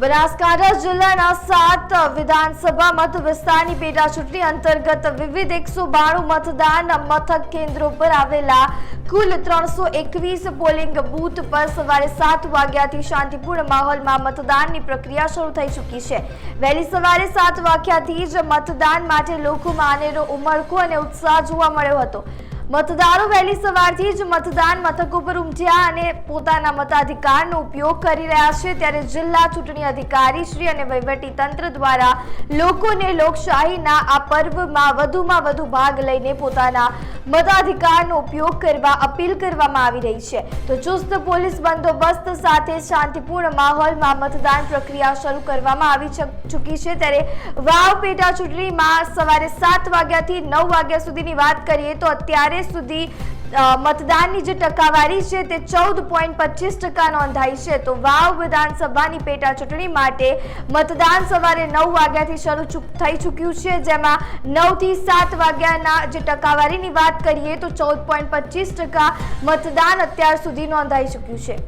બનાસકાંઠા જિલ્લાના સાત વિધાનસભા મત વિસ્તારની પેટા ચૂંટણી અંતર્ગત વિવિધ એકસો બાણું મતદાન મથક કેન્દ્રો પર આવેલા કુલ ત્રણસો એકવીસ પોલિંગ બૂથ પર સવારે સાત વાગ્યાથી શાંતિપૂર્ણ માહોલમાં મતદાનની પ્રક્રિયા શરૂ થઈ ચૂકી છે. વહેલી સવારે સાત વાગ્યાથી જ મતદાન માટે લોકોમાં આનેરો ઉમળકો અને ઉત્સાહ જોવા મળ્યો હતો. મતદારો વહેલી સવારથી જ મતદાન મથકો પર ઉમટ્યા અને પોતાના મતાધિકારનો ઉપયોગ કરી રહ્યા છે. ત્યારે જિલ્લા ચૂંટણી અધિકારી શ્રી અને વહીવટી તંત્ર દ્વારા લોકોને લોકશાહીના આ પર્વમાં વધુમાં વધુ ભાગ લઈને પોતાના મતાધિકારનો ઉપયોગ કરવા, અપીલ કરવામાં આવી રહી છે. તો ચુસ્ત પોલીસ બંદોબસ્ત સાથે શાંતિપૂર્ણ માહોલમાં મતદાન પ્રક્રિયા શરૂ કરવામાં આવી ચૂકી છે. ત્યારે વાવ પેટા ચૂંટણીમાં સવારે સાત વાગ્યાથી નવ વાગ્યા સુધીની વાત કરીએ તો અત્યારે સુધી મતદાનની જે ટકાવારી છે તે ચૌદ પોઈન્ટ પચીસ ટકા નોંધાઈ છે. તો વાવ વિધાનસભાની પેટા ચૂંટણી માટે મતદાન સવારે નવ વાગ્યાથી શરૂ થઈ ચૂક્યું છે. જેમાં નવથી સાત વાગ્યાના જે ટકાવારીની વાત કરીએ તો ચૌદ પોઈન્ટ પચીસ ટકા મતદાન અત્યાર સુધી નોંધાઈ ચૂક્યું છે.